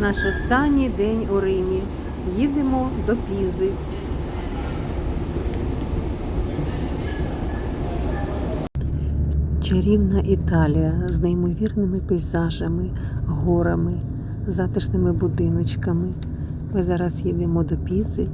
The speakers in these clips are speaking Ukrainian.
Наш останній день у Римі. Їдемо до Пізи. Чарівна Італія з неймовірними пейзажами, горами, затишними будиночками. Ми зараз їдемо до Пізи,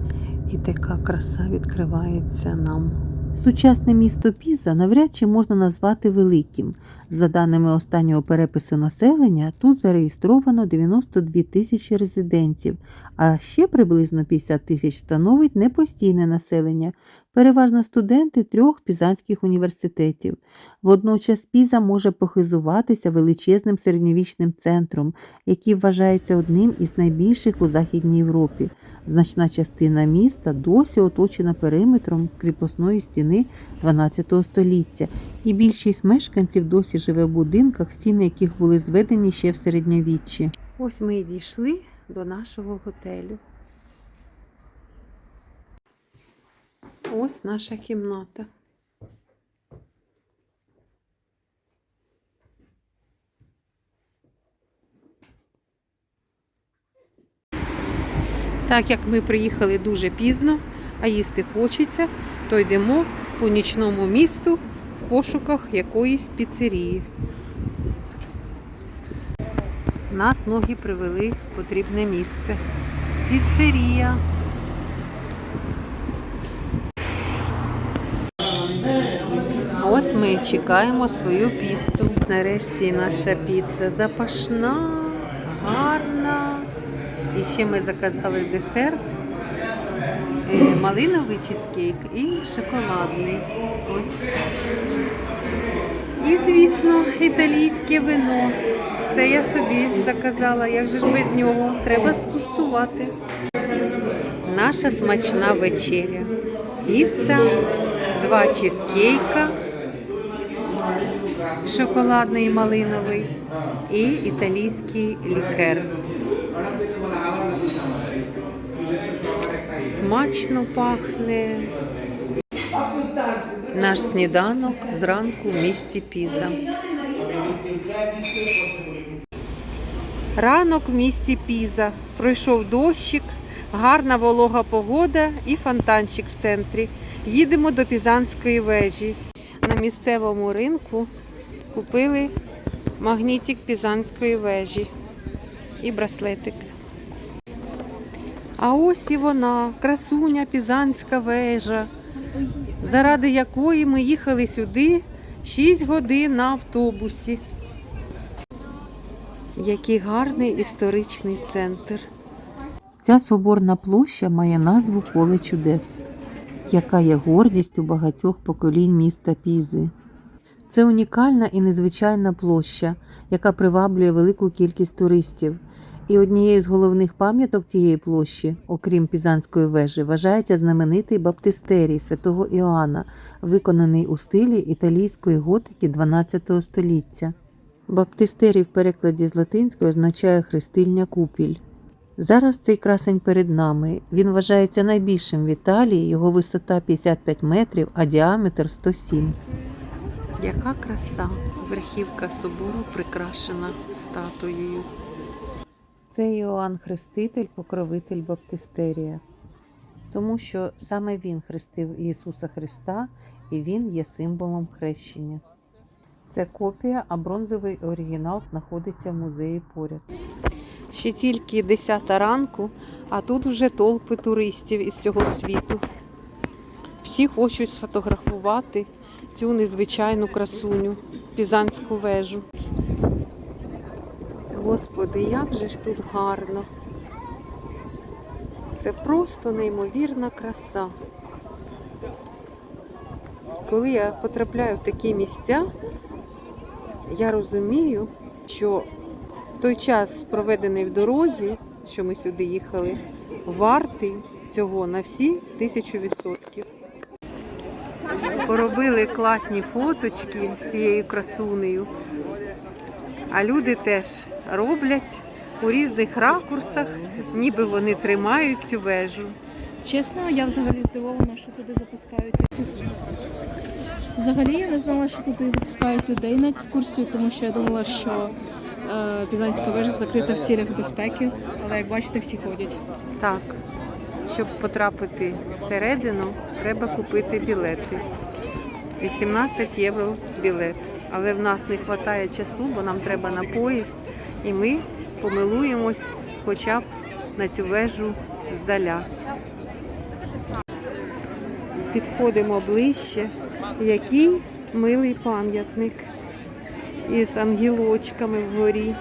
і така краса відкривається нам. Сучасне місто Піза навряд чи можна назвати великим. За даними останнього перепису населення, тут зареєстровано 92 тисячі резидентів, а ще приблизно 50 тисяч становить непостійне населення, переважно студенти трьох пізанських університетів. Водночас Піза може похизуватися величезним середньовічним центром, який вважається одним із найбільших у Західній Європі. Значна частина міста досі оточена периметром кріпосної стіни 12 століття, і більшість мешканців досі живе в будинках, стіни яких були зведені ще в середньовіччі. Ось ми і дійшли до нашого готелю. Ось наша кімната. Так як ми приїхали дуже пізно, а їсти хочеться, то йдемо по нічному місту в пошуках якоїсь піцерії. Нас ноги привели в потрібне місце. Піцерія. Ось ми чекаємо свою піцу. Нарешті наша піца запашна, гарна. І ще ми заказали десерт, е, малиновий чизкейк і шоколадний. Ось. І, звісно, італійське вино. Це я собі заказала. Як же ж без нього? Треба скуштувати. Наша смачна вечеря. Піца, два чизкейка, шоколадний і малиновий і італійський лікер. Смачно пахне. Наш сніданок зранку в місті Піза. Ранок в місті Піза. Пройшов дощик, гарна волога погода і фонтанчик в центрі. Їдемо до Пізанської вежі. На місцевому ринку купили магнітик Пізанської вежі і браслетик. А ось і вона, красуня Пізанська вежа, заради якої ми їхали сюди 6 годин на автобусі. Який гарний історичний центр. Ця соборна площа має назву Поле чудес, яка є гордістю багатьох поколінь міста Пізи. Це унікальна і незвичайна площа, яка приваблює велику кількість туристів. І однією з головних пам'яток цієї площі, окрім Пізанської вежі, вважається знаменитий баптистерій святого Іоанна, виконаний у стилі італійської готики 12 століття. Баптистерій в перекладі з латинської означає хрестильня купіль. Зараз цей красень перед нами. Він вважається найбільшим в Італії, його висота 55 метрів, а діаметр 107. Яка краса! Верхівка собору прикрашена статуєю. Це Іоанн Хреститель, покровитель Баптистерія, тому що саме він хрестив Ісуса Христа і він є символом хрещення. Це копія, а бронзовий оригінал знаходиться в музеї поряд. Ще тільки 10 ранку, а тут вже толпи туристів із цього світу. Всі хочуть сфотографувати цю незвичайну красуню, Пізанську вежу. Господи, як же ж тут гарно. Це просто неймовірна краса. Коли я потрапляю в такі місця, я розумію, що той час, проведений в дорозі, що ми сюди їхали, вартий цього на всі тисячу відсотків. Поробили класні фоточки з цією красунею. А люди теж роблять у різних ракурсах, ніби вони тримають цю вежу. Чесно, я взагалі здивована, що туди запускають. Взагалі я не знала, що туди запускають людей на екскурсію, тому що я думала, що е, Пізанська вежа закрита в цілях безпеки, але як бачите, всі ходять. Так, щоб потрапити всередину, треба купити білети. 18 євро білет. Але в нас не вистачає часу, бо нам треба на поїзд, і ми помилуємось хоча б на цю вежу здаля. Підходимо ближче. Який милий пам'ятник із ангелочками вгорі.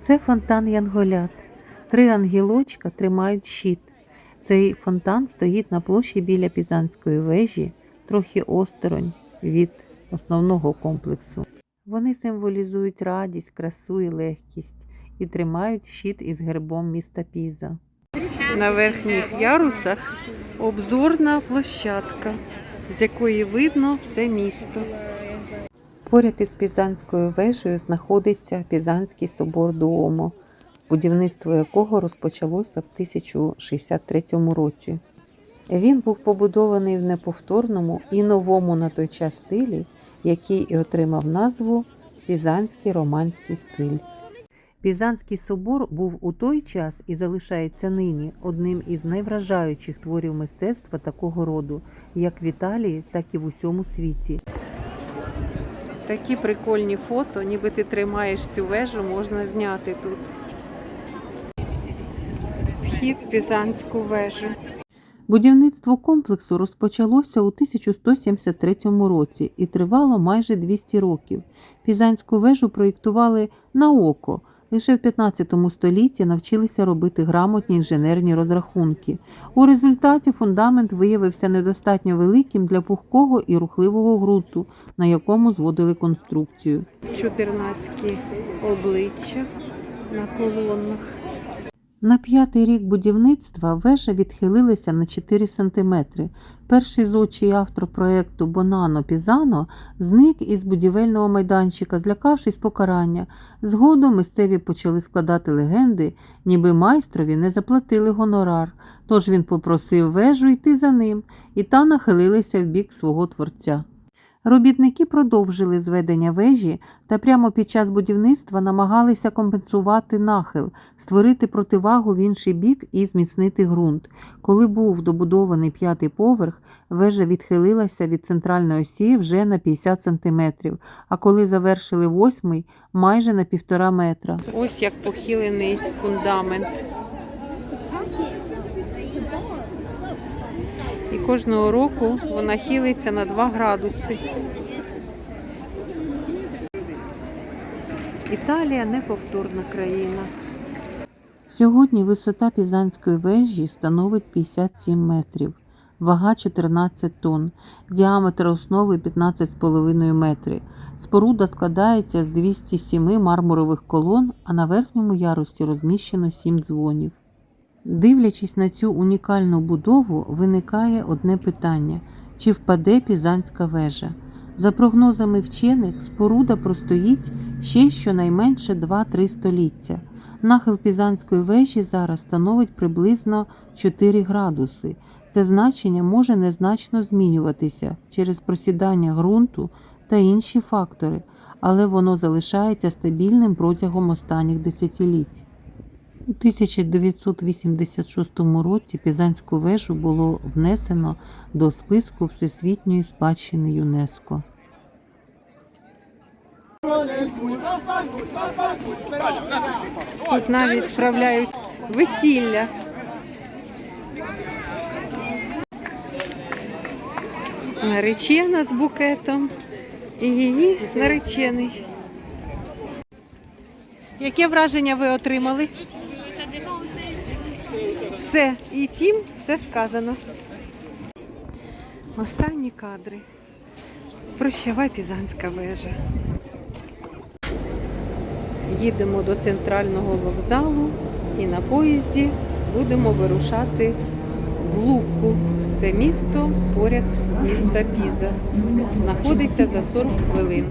Це фонтан Янголят. Три ангелочка тримають щит. Цей фонтан стоїть на площі біля Пізанської вежі, трохи осторонь від основного комплексу. Вони символізують радість, красу і легкість і тримають щит із гербом міста Піза. На верхніх ярусах обзорна площадка, з якої видно все місто. Поряд із Пізанською вежею знаходиться Пізанський собор Дуомо, будівництво якого розпочалося в 1063 році. Він був побудований в неповторному і новому на той час стилі, який і отримав назву Пізанський романський стиль. Пізанський собор був у той час і залишається нині одним із найвражаючих творів мистецтва такого роду, як в Італії, так і в усьому світі. Такі прикольні фото, ніби ти тримаєш цю вежу, можна зняти тут. Вхід в Пізанську вежу. Будівництво комплексу розпочалося у 1173 році і тривало майже 200 років. Пізанську вежу проєктували на око. Лише в 15 столітті навчилися робити грамотні інженерні розрахунки. У результаті фундамент виявився недостатньо великим для пухкого і рухливого ґрунту, на якому зводили конструкцію. Чотирнацькі обличчя на колонах. На п'ятий рік будівництва вежа відхилилася на 4 см. Перший зодчий автор проєкту Бонано Пізано зник із будівельного майданчика, злякавшись покарання. Згодом місцеві почали складати легенди, ніби майстрові не заплатили гонорар. Тож він попросив вежу йти за ним, і та нахилилася в бік свого творця. Робітники продовжили зведення вежі та прямо під час будівництва намагалися компенсувати нахил, створити противагу в інший бік і зміцнити ґрунт. Коли був добудований п'ятий поверх, вежа відхилилася від центральної осі вже на 50 см, а коли завершили восьмий, майже на півтора метра. Ось як похилений фундамент. Кожного року вона хилиться на 2 градуси. Італія неповторна країна. Сьогодні висота Пізанської вежі становить 57 метрів, вага 14 тонн, діаметр основи 15,5 метри. Споруда складається з 207 мармурових колон, а на верхньому ярусі розміщено 7 дзвонів. Дивлячись на цю унікальну будову, виникає одне питання: чи впаде Пізанська вежа? За прогнозами вчених, споруда простоїть ще щонайменше 2-3 століття. Нахил Пізанської вежі зараз становить приблизно 4 градуси. Це значення може незначно змінюватися через просідання ґрунту та інші фактори, але воно залишається стабільним протягом останніх десятиліть. У 1986 році Пізанську вежу було внесено до списку Всесвітньої спадщини ЮНЕСКО. Тут навіть справляють весілля. Наречена з букетом і її наречений. Яке враження ви отримали? Все, і тім все сказано. Останні кадри. Прощавай Пізанська вежа. Їдемо до центрального вокзалу і на поїзді будемо вирушати в Луку. Це місто поряд міста Піза. Знаходиться за 40 хвилин.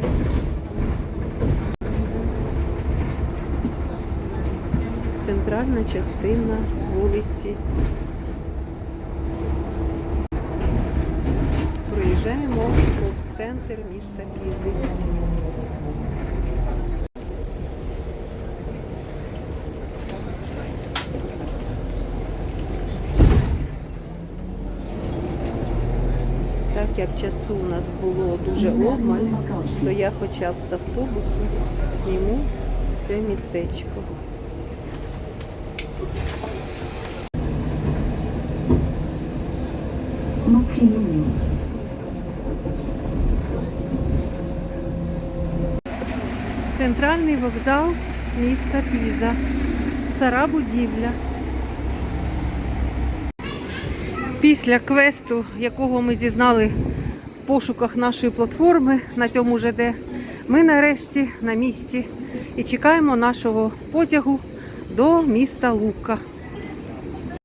Центральна частина вулиці. Проїжджаємо в центр міста Пізи. Так як часу у нас було дуже обмаль, то я хоча б з автобусу зніму це містечко. Центральний вокзал міста Піза. Стара будівля. Після квесту, якого ми зізнали в пошуках нашої платформи на цьому ЖД, ми нарешті на місці і чекаємо нашого потягу до міста Лука.